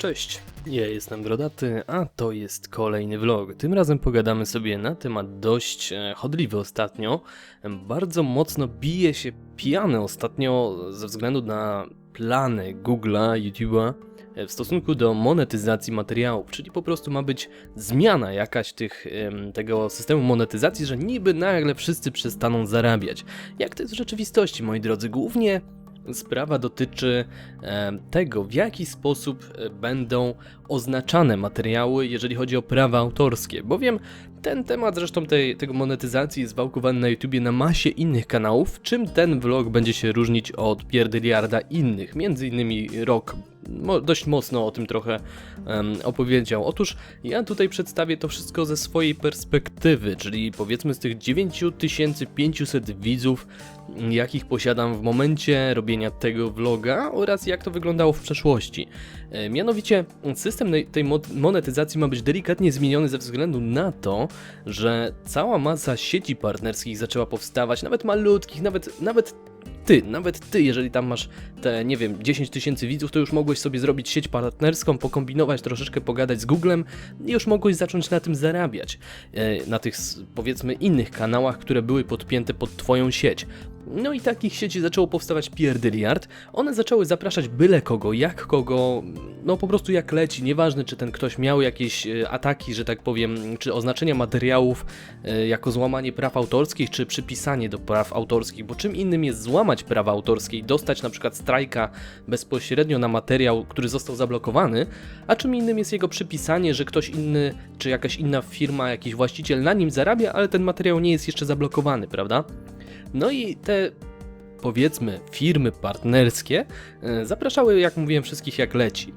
Cześć, ja jestem Brodaty, a to jest kolejny vlog. Tym razem pogadamy sobie na temat dość e, chodliwy ostatnio. Bardzo mocno bije się pijany ostatnio ze względu na plany Google'a, YouTube'a e, w stosunku do monetyzacji materiałów, czyli po prostu ma być zmiana jakaś tych, tego systemu monetyzacji, że niby nagle wszyscy przestaną zarabiać. Jak to jest w rzeczywistości, moi drodzy? Głównie Sprawa dotyczy e, tego, w jaki sposób e, będą oznaczane materiały, jeżeli chodzi o prawa autorskie, bowiem ten temat zresztą tej, tego monetyzacji jest wałkowany na YouTubie na masie innych kanałów, czym ten vlog będzie się różnić od pierdyliarda innych, między innymi Rock mo dość mocno o tym trochę em, opowiedział. Otóż ja tutaj przedstawię to wszystko ze swojej perspektywy, czyli powiedzmy z tych 9500 widzów, jakich posiadam w momencie robienia tego vloga oraz jak to wyglądało w przeszłości. E, Mianowicie system tej- tej mo- monetyzacji ma być delikatnie zmieniony ze względu na to, że cała masa sieci partnerskich zaczęła powstawać, nawet malutkich, nawet, nawet ty, nawet ty, jeżeli tam masz te, nie wiem, 10 tysięcy widzów, to już mogłeś sobie zrobić sieć partnerską, pokombinować, troszeczkę pogadać z Googlem i już mogłeś zacząć na tym zarabiać. E, Na tych, powiedzmy, innych kanałach, które były podpięte pod twoją sieć. No i takich sieci zaczęło powstawać pierdyliard. One zaczęły zapraszać byle kogo, jak kogo, no po prostu jak leci. Nieważne, czy ten ktoś miał jakieś e, ataki, że tak powiem, czy oznaczenia materiałów e, jako złamanie praw autorskich, czy przypisanie do praw autorskich, bo czym innym jest złamać prawa autorskie i dostać na przykład strajka bezpośrednio na materiał, który został zablokowany, a czym innym jest jego przypisanie, że ktoś inny, czy jakaś inna firma, jakiś właściciel na nim zarabia, ale ten materiał nie jest jeszcze zablokowany, prawda? No i te powiedzmy firmy partnerskie e, zapraszały, jak mówiłem, wszystkich jak leci.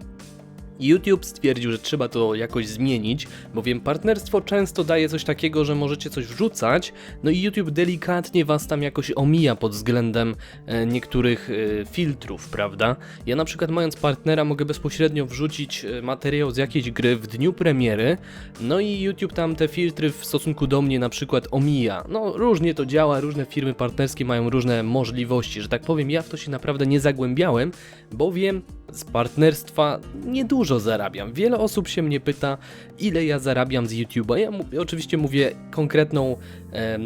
YouTube stwierdził, że trzeba to jakoś zmienić, bowiem partnerstwo często daje coś takiego, że możecie coś wrzucać, no i YouTube delikatnie was tam jakoś omija pod względem e, niektórych e, filtrów, prawda? Ja na przykład mając partnera mogę bezpośrednio wrzucić e, materiał z jakiejś gry w dniu premiery, no i YouTube tam te filtry w stosunku do mnie na przykład omija. No różnie to działa, różne firmy partnerskie mają różne możliwości, że tak powiem, ja w to się naprawdę nie zagłębiałem, bowiem z partnerstwa niedużo zarabiam. Wiele osób się mnie pyta, ile ja zarabiam z YouTube'a. Ja mu- oczywiście mówię konkretną, em,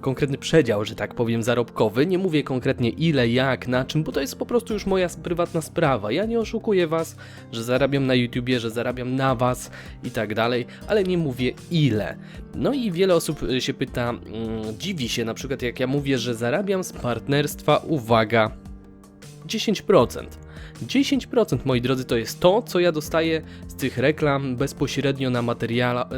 konkretny przedział, że tak powiem, zarobkowy. Nie mówię konkretnie ile, jak, na czym, bo to jest po prostu już moja prywatna sprawa. Ja nie oszukuję was, że zarabiam na YouTubie, że zarabiam na was i tak dalej, ale nie mówię ile. No i wiele osób y, się pyta, mm, dziwi się na przykład jak ja mówię, że zarabiam z partnerstwa, uwaga, 10%. 10% moi drodzy to jest to, co ja dostaję z tych reklam bezpośrednio na,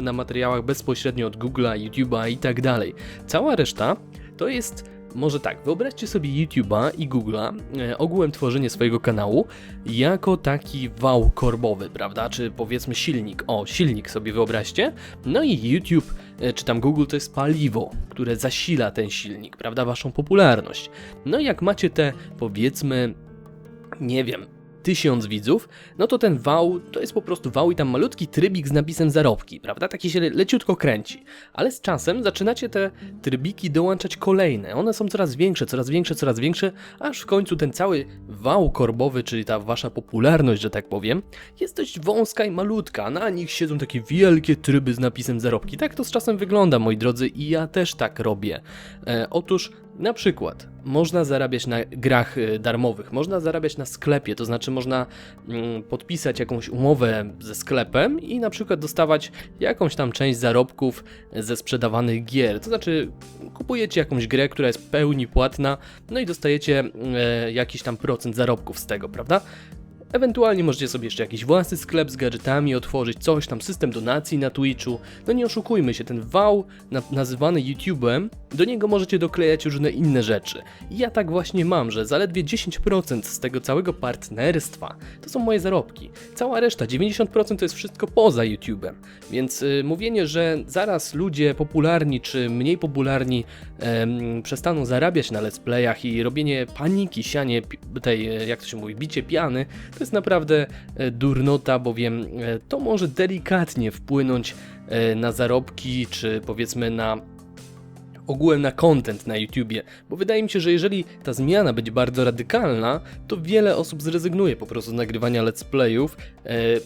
na materiałach, bezpośrednio od Google'a, YouTube'a i tak dalej. Cała reszta to jest może tak, wyobraźcie sobie YouTube'a i Google'a, e, ogółem tworzenie swojego kanału jako taki wał korbowy, prawda? Czy powiedzmy silnik. O, silnik sobie wyobraźcie. No i YouTube, czy tam Google to jest paliwo, które zasila ten silnik, prawda? Waszą popularność. No i jak macie te, powiedzmy, nie wiem, tysiąc widzów, no to ten wał to jest po prostu wał i tam malutki trybik z napisem zarobki, prawda? Taki się le- leciutko kręci. Ale z czasem zaczynacie te trybiki dołączać kolejne. One są coraz większe, coraz większe, coraz większe, aż w końcu ten cały wał korbowy, czyli ta wasza popularność, że tak powiem, jest dość wąska i malutka. Na nich siedzą takie wielkie tryby z napisem zarobki. Tak to z czasem wygląda, moi drodzy, i ja też tak robię. E, otóż na przykład można zarabiać na grach y, darmowych, można zarabiać na sklepie, to znaczy można mm, podpisać jakąś umowę ze sklepem i na przykład dostawać jakąś tam część zarobków ze sprzedawanych gier. To znaczy kupujecie jakąś grę, która jest pełni płatna, no i dostajecie e, jakiś tam procent zarobków z tego, prawda? Ewentualnie możecie sobie jeszcze jakiś własny sklep z gadżetami otworzyć, coś tam, system donacji na Twitchu. No nie oszukujmy się, ten wał na, nazywany YouTube'em, do niego możecie doklejać różne inne rzeczy. I ja tak właśnie mam, że zaledwie 10% z tego całego partnerstwa to są moje zarobki. Cała reszta, 90% to jest wszystko poza YouTube'em. Więc y, mówienie, że zaraz ludzie popularni czy mniej popularni em, przestaną zarabiać na let's playach i robienie paniki, sianie tej, e, jak to się mówi, bicie piany, to jest naprawdę e, durnota, bowiem e, to może delikatnie wpłynąć e, na zarobki, czy powiedzmy na ogółem na content na YouTubie, bo wydaje mi się, że jeżeli ta zmiana będzie bardzo radykalna, to wiele osób zrezygnuje po prostu z nagrywania let's playów,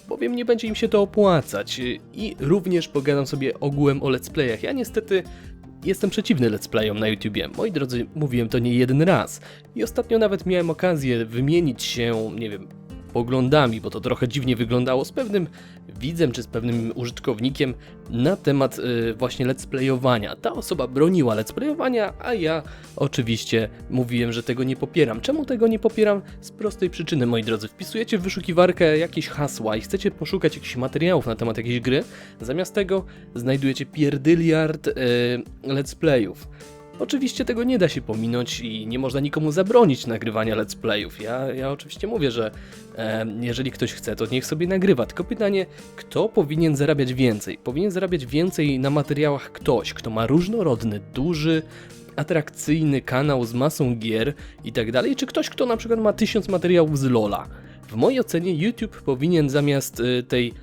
bowiem nie będzie im się to opłacać. I również pogadam sobie ogółem o let's playach. Ja niestety Jestem przeciwny let's playom na YouTubie. Moi drodzy, mówiłem to nie jeden raz. I ostatnio nawet miałem okazję wymienić się, nie wiem, poglądami, bo to trochę dziwnie wyglądało, z pewnym widzem czy z pewnym użytkownikiem na temat y, właśnie let's playowania. Ta osoba broniła let's playowania, a ja oczywiście mówiłem, że tego nie popieram. Czemu tego nie popieram? Z prostej przyczyny, moi drodzy. Wpisujecie w wyszukiwarkę jakieś hasła i chcecie poszukać jakichś materiałów na temat jakiejś gry, zamiast tego znajdujecie pierdyliard y, let's playów. Oczywiście tego nie da się pominąć i nie można nikomu zabronić nagrywania let's playów. Ja, ja oczywiście mówię, że e, jeżeli ktoś chce, to niech sobie nagrywa. Tylko pytanie, kto powinien zarabiać więcej? Powinien zarabiać więcej na materiałach ktoś, kto ma różnorodny, duży, atrakcyjny kanał z masą gier i tak dalej, czy ktoś, kto na przykład ma tysiąc materiałów z LoLa? W mojej ocenie YouTube powinien zamiast y, tej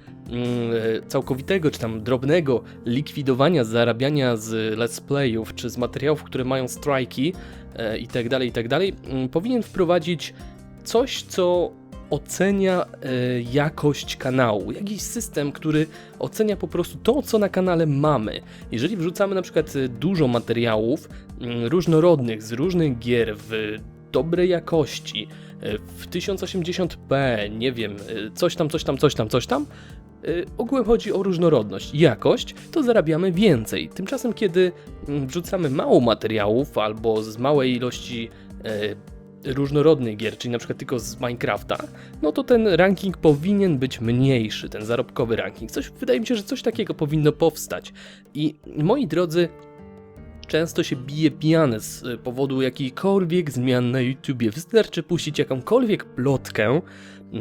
całkowitego czy tam drobnego likwidowania zarabiania z let's playów czy z materiałów, które mają strajki e, i tak dalej, i tak dalej, mm, powinien wprowadzić coś, co ocenia e, jakość kanału, jakiś system, który ocenia po prostu to, co na kanale mamy. Jeżeli wrzucamy na przykład dużo materiałów mm, różnorodnych z różnych gier w dobrej jakości, w 1080p, nie wiem, coś tam, coś tam, coś tam, coś tam, ogółem chodzi o różnorodność. Jakość to zarabiamy więcej. Tymczasem, kiedy mm, wrzucamy mało materiałów albo z małej ilości e, różnorodnych gier, czyli na przykład tylko z Minecrafta, no to ten ranking powinien być mniejszy, ten zarobkowy ranking. Coś, wydaje mi się, że coś takiego powinno powstać. I moi drodzy, często się bije pijane z powodu jakichkolwiek zmian na YouTubie. Wystarczy puścić jakąkolwiek plotkę,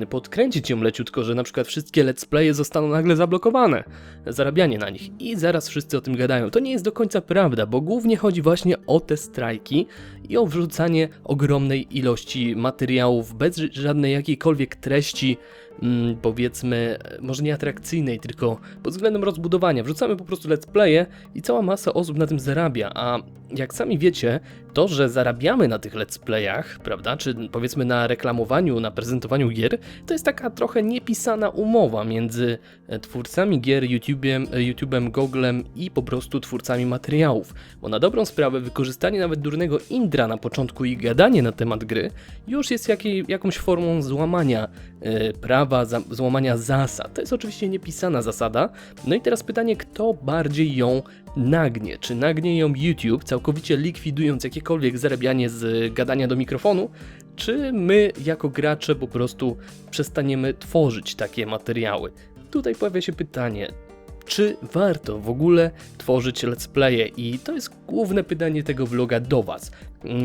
podkręcić ją leciutko, że na przykład wszystkie let's playe zostaną nagle zablokowane, zarabianie na nich i zaraz wszyscy o tym gadają. To nie jest do końca prawda, bo głównie chodzi właśnie o te strajki i o wrzucanie ogromnej ilości materiałów bez żadnej jakiejkolwiek treści, mm, powiedzmy, może nie atrakcyjnej, tylko pod względem rozbudowania. Wrzucamy po prostu let's playe i cała masa osób na tym zarabia, a jak sami wiecie, to, że zarabiamy na tych let's playach, prawda, czy powiedzmy na reklamowaniu, na prezentowaniu gier, to jest taka trochę niepisana umowa między e, twórcami gier, YouTube'em, e, YouTube'em, Googlem i po prostu twórcami materiałów. Bo na dobrą sprawę wykorzystanie nawet durnego indra na początku i gadanie na temat gry już jest jakiej, jakąś formą złamania e, prawa, za, złamania zasad. To jest oczywiście niepisana zasada. No i teraz pytanie, kto bardziej ją nagnie? Czy nagnie ją YouTube, całkowicie likwidując jakiekolwiek zarabianie z gadania do mikrofonu, czy my jako gracze po prostu przestaniemy tworzyć takie materiały? Tutaj pojawia się pytanie, czy warto w ogóle tworzyć let's playe? I to jest główne pytanie tego vloga do Was.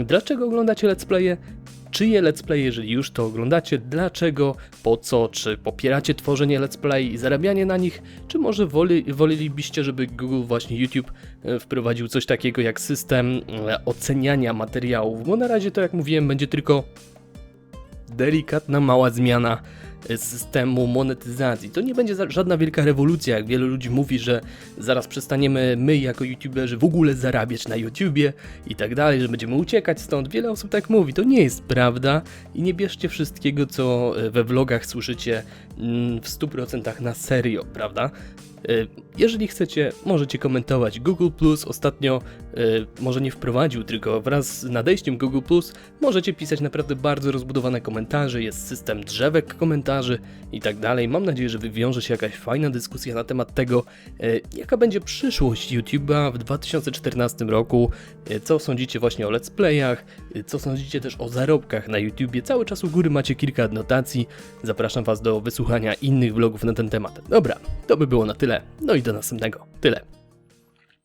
Dlaczego oglądacie let's playe? czyje let's play, jeżeli już to oglądacie, dlaczego, po co, czy popieracie tworzenie let's play i zarabianie na nich, czy może woli, wolelibyście, żeby Google, właśnie YouTube e, wprowadził coś takiego jak system e, oceniania materiałów, bo na razie to jak mówiłem będzie tylko delikatna mała zmiana systemu monetyzacji. To nie będzie żadna wielka rewolucja, jak wielu ludzi mówi, że zaraz przestaniemy my jako youtuberzy w ogóle zarabiać na YouTubie i tak dalej, że będziemy uciekać stąd. Wiele osób tak mówi. To nie jest prawda i nie bierzcie wszystkiego, co we vlogach słyszycie mm, w 100% na serio, prawda? E, jeżeli chcecie, możecie komentować. Google Plus ostatnio e, może nie wprowadził, tylko wraz z nadejściem Google Plus możecie pisać naprawdę bardzo rozbudowane komentarze, jest system drzewek komentarzy i tak dalej. Mam nadzieję, że wywiąże się jakaś fajna dyskusja na temat tego, e, jaka będzie przyszłość YouTube'a w 2014 roku, co sądzicie właśnie o let's playach, co sądzicie też o zarobkach na YouTubie. Cały czas u góry macie kilka adnotacji. Zapraszam Was do wysłuchania innych vlogów na ten temat. Dobra, to by było na tyle. No i do następnego. Tyle.